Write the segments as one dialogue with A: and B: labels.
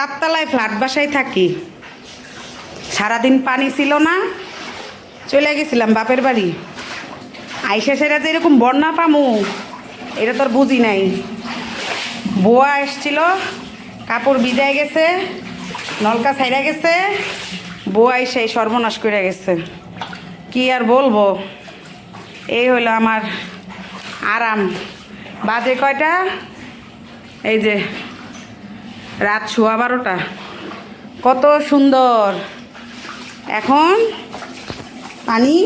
A: চারতলায় flat বাসায় থাকি। সারাদিন পানি ছিল না, চলে গেছিলাম বাপের বাড়ি। আইসা সেরা যে এরকম বন্যা পামু, এটা তোর বুঝি নাই। বোয়া এসছিল, কাপড় ভিজায় গেছে, নলকা ছাইরা গেছে, বোয়া এসে সর্বনাশ করে গেছে। কি আর বলব, এই হলো আমার আরাম। বাজে কয়টা? এই যে রাত সোয়া বারোটা। কত সুন্দর। এখন পানি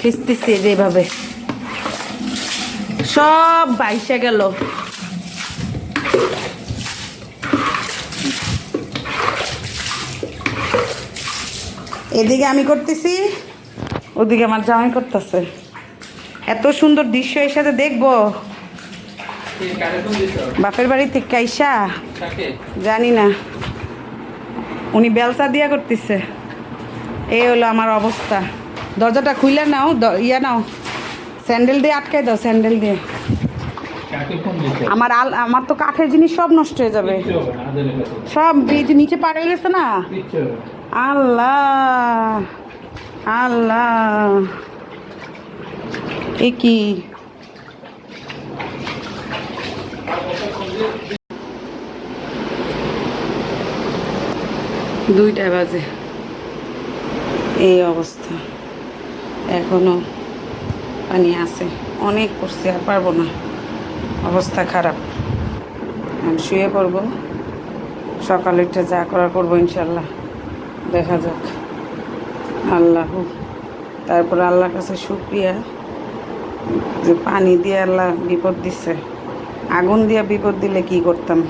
A: খিস্তিছে যেভাবে। সব বাইসে গেল। এদিকে আমি করতেছি, ওদিকে আমার জামাই করতেছে। এত সুন্দর দৃশ্য এর সাথে দেখব। বাপের বাড়ি থেকে আইসা? জানি না। উনি বেলসা দিয়া করতেছে। এই হলো আমার অবস্থা। দরজাটা খুইলে নাও ইয়া নাও। স্যান্ডেল দিয়ে আটকাই দাও স্যান্ডেল দিয়ে। আমার আল আমার তো কাঠের জিনিস সব নষ্ট হয়ে যাবে। সব নিচে পাড়ে গেছে না। আল্লাহ আল্লাহ। এ কি? দুইটা বাজে। এই অবস্থা। এখনও পানি আছে। অনেক করছি, আর পারব না। অবস্থা খারাপ। আমি শুয়ে পড়ব। সকালে উঠে যা করার করব ইনশাল্লাহ। দেখা যাক। আল্লাহ। তারপর আল্লাহর কাছে শুক্রিয়া যে পানি দিয়ে আল্লাহ বিপদ দিচ্ছে আগুন দিয়ে বিপদ দিলে কি করতাম?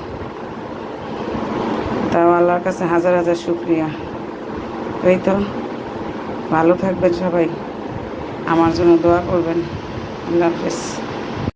A: তাও আল্লাহর কাছে হাজার হাজার শুক্রিয়া। এই তো, ভালো থাকবেন সবাই। আমার জন্য দোয়া করবেন। আল্লাহ হাফেজ।